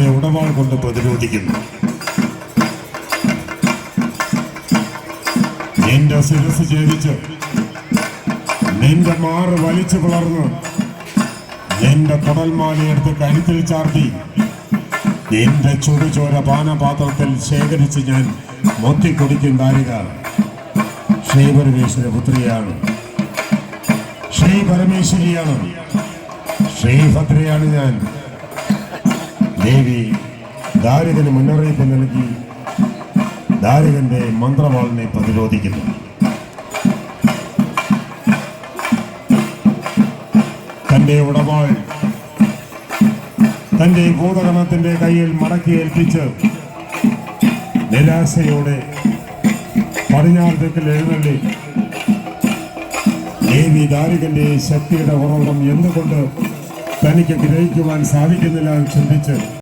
തന്റെ ഉടവാൾ കൊണ്ട് പ്രതിരോധിക്കുന്നു. നിന്റെ ശിരസ് ഛേദിച്ച് നിന്റെ മാറ് വലിച്ചു പിളർന്ന് നിന്റെ കുടൽമാലയെടുത്ത് കരുത്തിൽ ചാർത്തി നിന്റെ ചുടുചോര പാനപാത്രത്തിൽ ശേഖരിച്ച് ഞാൻ മൊത്തിക്കൊടിക്കും ദാരിക. ശ്രീപരമേശ്വര പുത്രിയാണ്. ശ്രീ പരമേശ്വരിയാണ്. ശ്രീഭദ്രയാണ് ഞാൻ. ദേവി ദാരികന് മുന്നറിയിപ്പ് നൽകി ദാരിദ്ര്യന്റെ മന്ത്രവാളിനെ പ്രതിരോധിക്കുന്നു. തന്റെ ഉടവാൾ തന്റെ ഭൂതകണത്തിന്റെ കയ്യിൽ മടക്കി ഏൽപ്പിച്ച് നിരാശയോടെ പടിഞ്ഞാറ് തെക്കിൽ എഴുന്നള്ളി. ദേവി ദാരികന്റെ ശക്തിയുടെ ഉറവിടം എന്തുകൊണ്ട് തനിക്ക് ഗ്രഹിക്കുവാൻ സാധിക്കുന്നില്ല എന്ന് ചിന്തിച്ച്